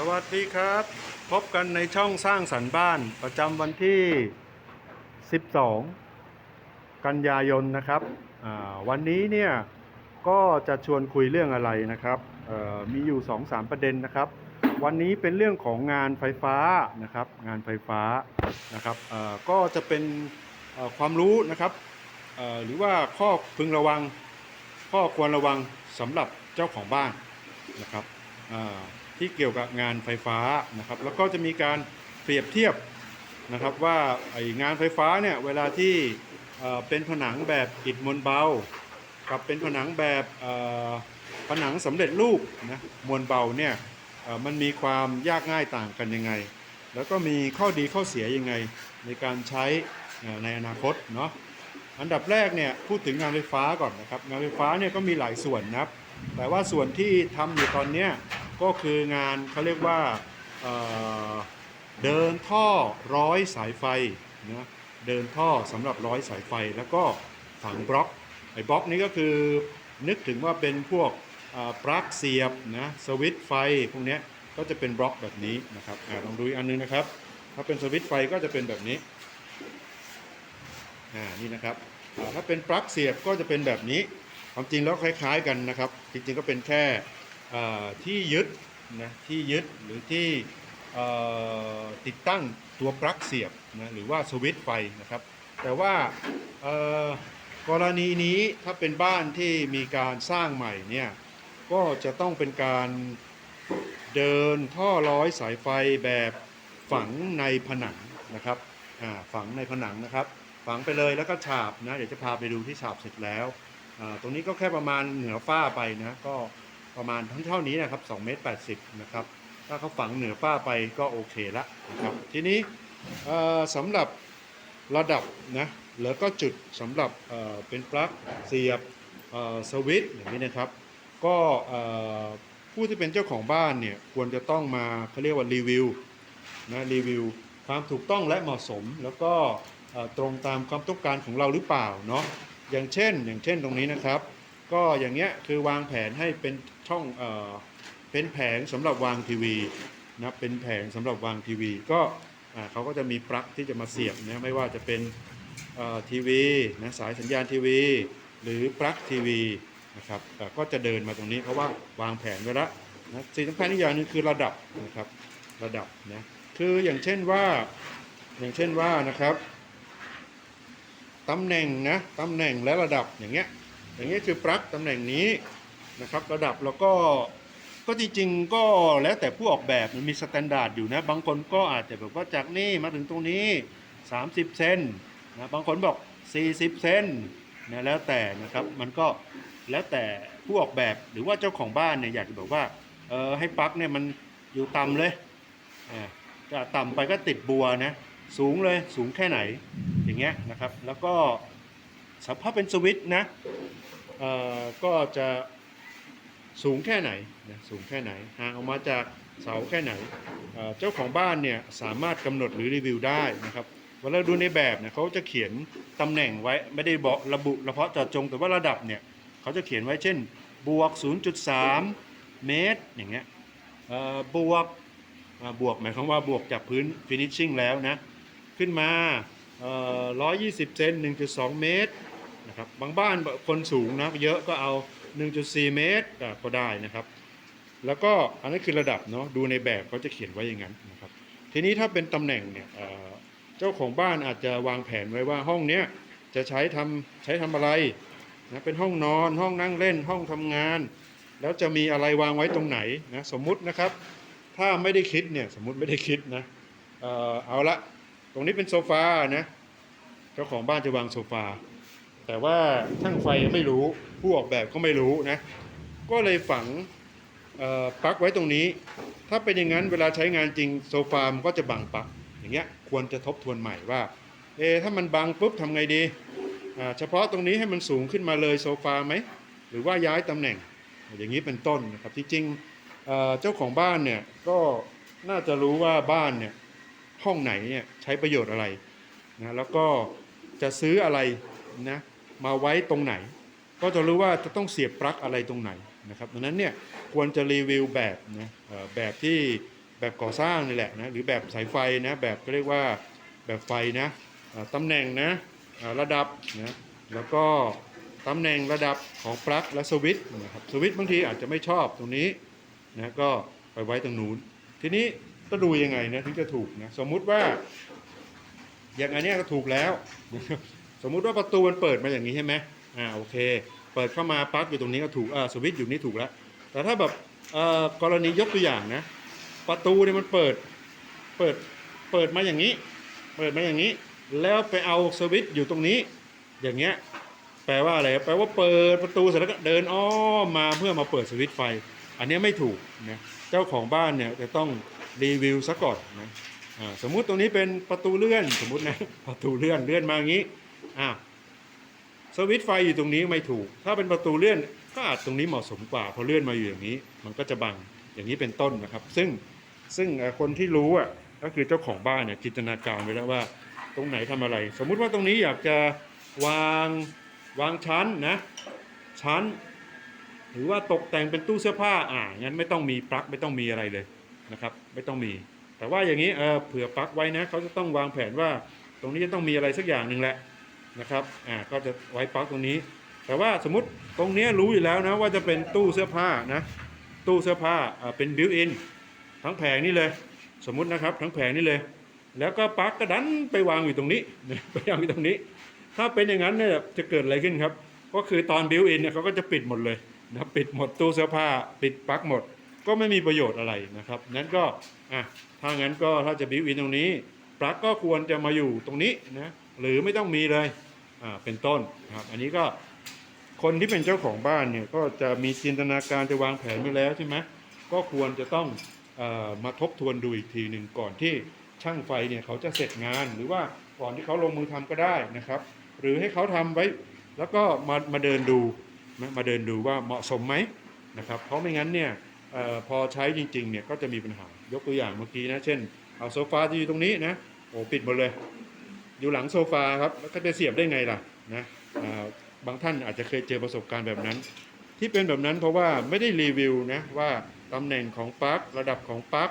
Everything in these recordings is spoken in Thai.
สวัสดีครับ พบกันในช่องสร้างสรรค์บ้านประจำวันที่ 12 กันยายนนะครับ วันนี้เนี่ยก็จะชวนคุยเรื่องอะไรนะครับมีอยู่ 2-3 ประเด็นนะครับ วันนี้เป็นเรื่องของงานไฟฟ้านะครับ งานไฟฟ้านะครับก็จะเป็นความรู้นะครับหรือว่าข้อพึงระวัง ข้อควรระวังสำหรับเจ้าของบ้านนะครับ ที่เกี่ยวกับงานไฟฟ้านะครับ แล้วก็จะมีการเปรียบเทียบนะครับว่าไองานไฟฟ้าเนี่ยเวลาที่เป็นผนังแบบอิฐมวลเบา กับเป็นผนังแบบผนังสำเร็จรูปนะมวลเบาเนี่ยมันมีความยากง่ายต่างกันยังไง แล้วก็มีข้อดีข้อเสียยังไงในการใช้ในอนาคตเนาะอันดับแรกเนี่ยพูดถึงงานไฟฟ้าก่อนนะครับงานไฟฟ้าเนี่ยก็มีหลายส่วนนะครับแต่ว่าส่วนที่ทำอยู่ตอนเนี้ย ก็คืองานเขาเรียกว่าเเดินท่อร้อยสายไฟนะเดินท่อสำหรับร้อยสายไฟแล้วก็ฝังบล็อกไอ้บล็อกนี้ก็คือนึกถึงว่าเป็นพวกปลั๊กเสียบนะสวิตช์ไฟพวกนี้ก็จะเป็นบล็อกแบบนี้นะครับอลองดูอีกอันนึงนะครับ ถ้าเป็นสวิตช์ไฟก็จะเป็นแบบนี้อ่านี่นะครับถ้าเป็นปลั๊กเสียบก็จะเป็นแบบนี้ความจริงแล้วคล้าย ๆ กันนะครับ จริงๆก็เป็นแค่ ที่ยึดนะที่ยึดหรือที่ติดตั้งตัวปลั๊กเสียบนะหรือว่าสวิตช์ไฟนะครับ แต่ว่ากรณีนี้ถ้าเป็นบ้านที่มีการสร้างใหม่เนี่ยก็จะต้องเป็นการเดินท่อร้อยสายไฟแบบฝังในผนังนะครับฝังในผนังนะครับ ฝังไปเลยแล้วก็ฉาบนะเดี๋ยวจะพาไปดูที่ฉาบเสร็จแล้ว ตรงนี้ก็แค่ประมาณเหนือฝ้าไปนะก็ ประมาณทั้งเท่านี้นะครับ2เมตร80นะครับถ้าเขาฝังเหนือฝ้าไปก็โอเคละนะครับทีนี้สำหรับระดับนะแล้วก็จุดสำหรับเป็นปลั๊กเสียบสวิตช์อย่างนี้นะครับ ก็ผู้ที่เป็นเจ้าของบ้านเนี่ยควรจะต้องมาเขาเรียกว่ารีวิวนะรีวิวความถูกต้องและเหมาะสม แล้วก็ตรงตามความต้องการของเราหรือเปล่าเนาะอย่างเช่น อย่างเช่นตรงนี้นะครับ ก็อย่างเงี้ยคือวางแผนให้เป็น ช่องเอ่อเป็นแผงสำหรับวางทีวีนะเป็นแผงสำหรับวางทีวี ก็อ่าเขาก็จะมีปลั๊กที่จะมาเสียบนะไม่ว่าจะเป็นเอ่อทีวีนะสายสัญญาณทีวี หรือปลั๊กทีวีนะครับอ่อก็จะเดินมาตรงนี้เพราะว่าวางแผนไว้แล้วนะสิ่งสำคัญอีกอย่างนึงคือระดับนะครับระดับนะคืออย่างเช่นว่าอย่างเช่นว่านะครับตำแหน่งนะตำแหน่งและระดับอย่างเงี้ยอย่างเงี้ยคือปลั๊กตำแหน่งนี้ นะครับ ระดับแล้วก็ก็จริงๆก็แล้วแต่ผู้ออกแบบมันมีสแตนดาร์ดอยู่นะบางคนก็อาจจะแบบว่าจากนี่มาถึงตรงนี้ 30 เซนนะบางคนบอก 40 เซนนะแล้วแต่นะครับมันก็แล้วแต่ผู้ออกแบบหรือว่าเจ้าของบ้านเนี่ยอยากจะบอกว่าเออให้ปลั๊กเนี่ยมันอยู่ต่ำเลยอ่าจะต่ำไปก็ติดบัวนะสูงเลยสูงแค่ไหนอย่างเงี้ยนะครับ แล้วก็สภาพเป็นสวิตช์นะเอ่อก็จะ สูงแค่ไหนนะสูงแค่ไหนห่างออกมาจากเสาแค่ไหน เจ้าของบ้านเนี่ยสามารถกำหนดหรือรีวิวได้นะครับเวลาดูในแบบเนี่ยเขาจะเขียนตำแหน่งไว้ไม่ได้บอกระบุเฉพาะเจาะจงแต่ว่าระดับเนี่ยเขาจะเขียนไว้เช่น บวก 0.3 เมตรอย่างเงี้ยบวกบวกหมายความว่าบวกจากพื้น finishing แล้วนะขึ้นมาเอ่อ120 เซน 1.2 เมตรนะครับบางบ้านคนสูงนะเยอะก็เอา 1.4 เมตรก็ได้นะครับ แล้วก็อันนั้คือระดับเนาะดูในแบบเขาจะเขียนไว้อย่างนั้นนะครับ ทีนี้ถ้าเป็นตำแหน่งเนี่ยเจ้าของบ้านอาจจะวางแผนไว้ว่าห้องเนี้ยจะใช้ทำใช้ทำอะไรนะเป็นห้องนอนห้องนั่งเล่นห้องทำงาน แล้วจะมีอะไรวางไว้ตรงไหนนะสมมุตินะครับ ถ้าไม่ได้คิดเนี่ยสมมุติไม่ได้คิดนะเออเอาละตรงนี้เป็นโซฟานะเจ้าของบ้านจะวางโซฟา แต่ว่าช่างไฟไม่รู้ผู้ออกแบบก็ไม่รู้นะ ก็เลยฝังปลั๊กไว้ตรงนี้ ถ้าเป็นอย่างนั้นเวลาใช้งานจริงโซฟามันก็จะบังปลั๊กอย่างเงี้ยควรจะทบทวนใหม่ว่าเอถ้ามันบังปุ๊บทำไงดีเฉพาะตรงนี้ให้มันสูงขึ้นมาเลยโซฟาไหมหรือว่าย้ายตำแหน่ง อย่างนี้เป็นต้นนะครับจริงเอ่อเจ้าของบ้านเนี่ยก็น่าจะรู้ว่าบ้านเนี่ยห้องไหนเนี่ยใช้ประโยชน์อะไรนะแล้วก็จะซื้ออะไรนะ มาไว้ตรงไหน ก็จะรู้ว่าจะต้องเสียบปลั๊กอะไรตรงไหนนะครับดังนั้นเนี่ยควรจะรีวิวแบบนะแบบที่แบบก่อสร้างนี่แหละนะหรือแบบสายไฟนะแบบก็เรียกว่าแบบไฟนะตำแหน่งนะระดับนะแล้วก็ตำแหน่งระดับของปลั๊กและสวิตช์นะครับสวิตช์บางทีอาจจะไม่ชอบตรงนี้นะก็ไปไว้ตรงนู้น ทีนี้ก็ดูยังไงนะถึงจะถูกนะสมมุติว่าอย่างอันนี้ก็ถูกแล้ว สมมุติว่าประตูมันเปิดมาอย่างนี้ใช่ไหมอ่าโอเค เปิดเข้ามาปลั๊กอยู่ตรงนี้ก็ถูกอ่าสวิตช์อยู่นี่ถูกแล้ว แต่ถ้าแบบเอ่อกรณียกตัวอย่างนะ ประตูเนี่ยมันเปิด เปิด เปิดมาอย่างนี้ เปิดมาอย่างนี้ แล้วไปเอาสวิตช์อยู่ตรงนี้ อย่างเงี้ย แปลว่าอะไร แปลว่าเปิดประตูเสร็จแล้วก็เดินอ้อมมาเพื่อมาเปิดสวิตช์ไฟ อันนี้ไม่ถูกนะ เจ้าของบ้านเนี่ยจะต้องรีวิวซะก่อนนะอ่าสมมุติตรงนี้เป็นประตูเลื่อน สมมุตินะ ประตูเลื่อน เลื่อนมาอย่างนี้ อ่าสวิตไฟอยู่ตรงนี้ไม่ถูก ถ้าเป็นประตูเลื่อนก็อาจตรงนี้เหมาะสมกว่าเพราะเลื่อนมาอยู่อย่างนี้ มันก็จะบังอย่างนี้เป็นต้นนะครับ ซึ่งซึ่งคนที่รู้อะก็คือเจ้าของบ้านเนี่ยจินตนาการไว้แล้วว่า ตรงไหนทำอะไร สมมุติว่าตรงนี้อยากจะวางวางชั้นนะชั้น หรือว่าตกแต่งเป็นตู้เสื้อผ้าอ่างั้นไม่ต้องมีปลั๊กไม่ต้องมีอะไรเลยนะครับ ไม่ต้องมี แต่ว่าอย่างนี้เออเผื่อปลั๊กไว้นะเขาจะต้องวางแผนว่า ตรงนี้จะต้องมีอะไรสักอย่างหนึ่งแหละ นะครับอ่าก็จะไว้ปลั๊กตรงนี้ แต่ว่าสมมติตรงนี้รู้อยู่แล้วนะว่าจะเป็นตู้เสื้อผ้านะตู้เสื้อผ้าอ่าเป็นบิวอินทั้งแผงนี่เลย สมมุตินะครับทั้งแผงนี่เลย แล้วก็ปลั๊กก็ดันไปวางอยู่ตรงนี้ไปวางอยู่ตรงนี้ ถ้าเป็นอย่างนั้นเนี่ยจะเกิดอะไรขึ้นครับ ก็คือตอนบิวอินเนี่ยเขาก็จะปิดหมดเลยนะปิดหมดตู้เสื้อผ้า ปิดปลั๊กหมด ก็ไม่มีประโยชน์อะไรนะครับนั้นก็อะถ้างั้นก็ถ้าจะบิวอินตรงนี้ปลั๊กก็ควรจะมาอยู่ตรงนี้นะหรือไม่ต้องมีเลย อ่าเป็นต้นนะครับ อันนี้ก็คนที่เป็นเจ้าของบ้านเนี่ยก็จะมีจินตนาการจะวางแผนไว้แล้วใช่ไหมก็ควรจะต้องอมาทบทวนดูอีกทีหนึ่งก่อนที่ช่างไฟเนี่ยเขาจะเสร็จงาน หรือว่าก่อนที่เขาลงมือทำก็ได้นะครับ หรือให้เขาทำไว้แล้วก็มามาเดินดูนะมาเดินดูว่าเหมาะสมไหมนะครับ เพราะไม่งั้นเนี่ยอพอใช้จริงๆเนี่ยก็จะมีปัญหายกตัวอย่างเมื่อกี้นะเช่นเอาโซฟาที่อยู่ตรงนี้นะโอ้ปิดหมดเลย อยู่หลังโซฟาครับแล้วก็จะเสียบได้ไงล่ะนะบางท่านอาจจะเคยเจอประสบการณ์แบบนั้น ที่เป็นแบบนั้นเพราะว่าไม่ได้รีวิวนะว่าตำแหน่งของปลั๊กระดับของปลั๊ก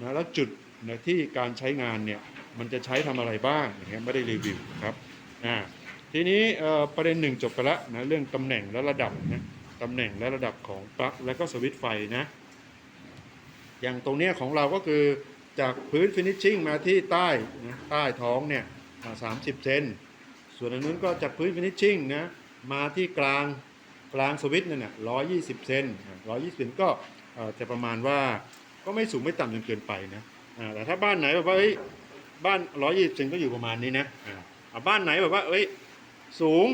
นะแล้วจุดนะที่การใช้งานเนี่ยมันจะใช้ทำอะไรบ้างอย่างเงี้ยไม่ได้รีวิวครับอ่าทีนี้ประเด็นหนึ่งจบไปแล้วนะเรื่องตำแหน่งและระดับนะตำแหน่งและระดับของปลั๊กและก็สวิตช์ไฟนะอย่างตรงเนี้ยของเราก็คือจากพื้นฟินิชชิ่งมาที่ใต้นะใต้ท้องเนี่ย สามสิบเซนส่วนอันนู้นก็จากพื้นฟินิชชิ่งนะมาที่กลางกลางสวิตช์นั่นน่ะร้อยยี่สิบเซนร้อยยี่สิบก็จะประมาณว่าก็ไม่สูงไม่ต่ำจนเกินไปนะแต่ถ้าบ้านไหนแบบว่าบ้านร้อยยี่สิบเซนก็อยู่ประมาณนี้นะบ้านไหนแบบว่า เอ้ยสูง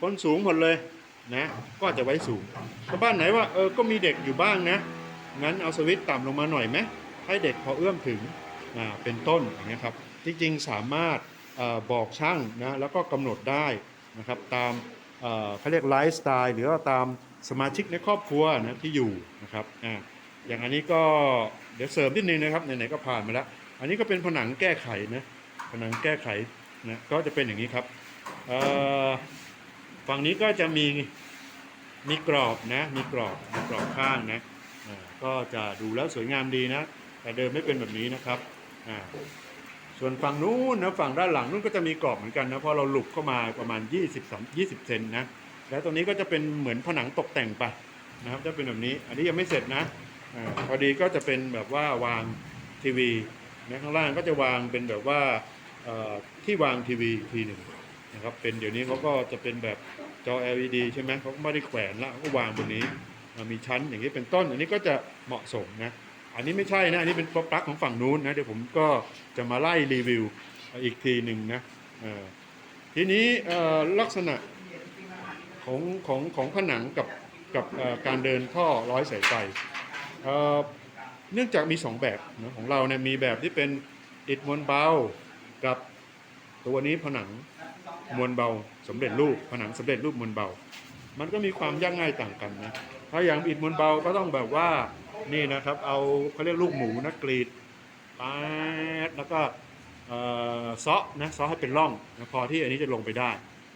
คนสูงหมดเลยนะก็จะไว้สูงถ้าบ้านไหนว่าเออก็มีเด็กอยู่บ้างนะงั้นเอาสวิตช์ต่ำลงมาหน่อยไหมให้เด็กพอเอื้อมถึงอ่าเป็นต้นอย่างเงี้ยครับจริงๆสามารถ บอกช่างนะแล้วก็กำหนดได้นะครับตามเขาเรียกไลฟ์สไตล์หรือว่าตามสมาชิกในครอบครัวนะที่อยู่นะครับอ่าอย่างอันนี้ก็เดี๋ยวเสริมนิดนึงนะครับไหนๆก็ผ่านมาแล้ว อันนี้ก็เป็นผนังแก้ไขนะผนังแก้ไขนะก็จะเป็นอย่างนี้ครับฝั่งนี้ก็จะมีมีกรอบนะมีกรอบมีกรอบข้างนะก็จะดูแล้วสวยงามดีนะ แต่เดิมไม่เป็นแบบนี้นะครับอ่า ส่วนฝั่งนู้นนะฝั่งด้านหลังนู้นก็จะมีกรอบเหมือนกันนะเพราะเราหลุบเข้ามาประมาณ 20 20 เซนนะแล้วตรงนี้ก็จะเป็นเหมือนผนังตกแต่งไปนะครับจะเป็นแบบนี้อันนี้ยังไม่เสร็จนะอพอดีก็จะเป็นแบบว่าวางทีวีนะข้างล่างก็จะวางเป็นแบบว่าที่วางทีวีทีหนึ่งนะครับเป็นเดี๋ยวนี้เขาก็จะเป็นแบบจอ LED ใช่ไหมเขาก็ไม่ได้แขวนละก็วางบนนี้มีชั้นอย่างนี้เป็นต้น อันนี้ก็จะเหมาะสมนะ อันนี้ไม่ใช่นะ อันนี้เป็นปลั๊กของฝั่งนู้นนะ เดี๋ยวผมก็จะมาไล่รีวิวอีกทีหนึ่งนะทีนี้ลักษณะของของของผนังกับกับการเดินท่อร้อยสายไฟเนื่องจากมีสองแบบนะของเราเนี่ยมีแบบที่เป็นอิฐมวลเบากับตัวนี้ผนังมวลเบาสำเร็จรูปผนังสำเร็จรูปมวลเบา มันก็มีความยากง่ายต่างกันนะถ้าอย่างอิฐมวลเบาก็ต้องแบบว่า นี่นะครับเอาเขาเรียกลูกหมูนะกรีดปาดแล้วก็เอ่อเซาะนะเซาะให้เป็นร่องนะพอที่อันนี้จะลงไปได้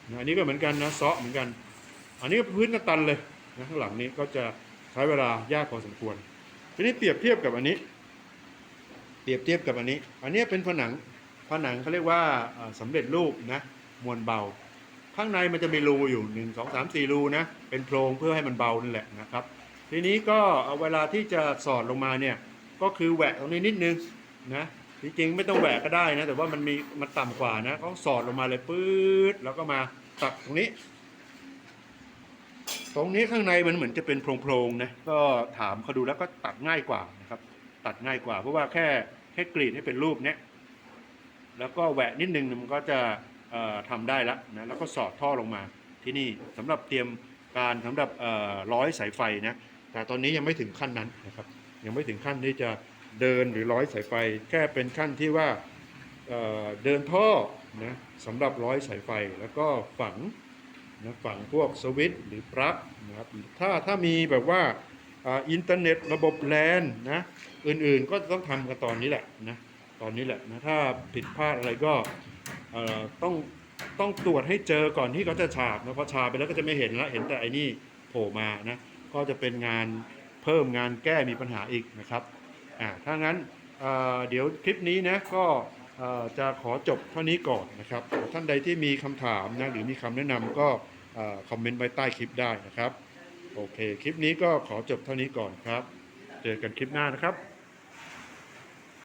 นะอันนี้ก็เหมือนกันนะเซาะเหมือนกัน อันนี้ก็พื้นกระตันเลยนะข้างหลังนี้ก็จะใช้เวลายากพอสมควร ทีนี้เปรียบเทียบกับอันนี้ เปรียบเทียบกับอันนี้ อันนี้เป็นผนังผนังเขาเรียกว่าเอ่อสำเร็จรูปนะมวลเบา ข้างในมันจะมีรูอยู่หนึ่งสองสามสี่รูนะเป็นโพรงเพื่อให้มันเบานั่นแหละนะครับ ทีนี้ก็เอาเวลาที่จะสอดลงมาเนี่ยก็คือแหวกตรงนี้นิดนึงนะจริงๆไม่ต้องแหวกก็ได้นะแต่ว่ามันมีมันต่ำกว่านะก็สอดลงมาเลยปื๊ดแล้วก็มาตัดตรงนี้ ตรงนี้ข้างในมันเหมือนจะเป็นโพรงๆนะก็ถามเขาดูแล้วก็ตัดง่ายกว่านะครับ ตัดง่ายกว่า เพราะว่าแค่แค่กรีดให้เป็นรูปเนี้ยแล้วก็แหวะนิดนึงมันก็จะเอ่อทำได้ละนะแล้วก็สอดท่อลงมาที่นี่สำหรับเตรียมการสำหรับร้อยสายไฟนะ แต่ตอนนี้ยังไม่ถึงขั้นนั้นนะครับ ยังไม่ถึงขั้นที่จะเดินหรือร้อยสายไฟ แค่เป็นขั้นที่ว่าเอ่อเดินท่อนะสำหรับร้อยสายไฟแล้วก็ฝังนะฝั่งพวกสวิตช์หรือปลั๊กนะครับถ้าถ้ามีแบบว่าอ่าอินเทอร์เน็ตระบบแลนนะอื่นๆก็ต้องทำกันตอนนี้แหละนะตอนนี้แหละนะถ้าผิดพลาดอะไรก็เอ่อต้องต้องตรวจให้เจอก่อนที่เขาจะฉาบนะพอฉาบไปแล้วก็จะไม่เห็นละเห็นแต่ไอ้นี่โผล่มานะ ก็จะเป็นงานเพิ่มงานแก้มีปัญหาอีกนะครับอ่าถ้างั้นเเดี๋ยวคลิปนี้นะก็จะขอจบเท่านี้ก่อนนะครับ ท่านใดที่มีคำถามนะหรือมีคำแนะนำก็คอมเมนต์ไว้ใต้คลิปได้นะครับ โอเค คลิปนี้ก็ขอจบเท่านี้ก่อนครับ เจอกันคลิปหน้านะครับ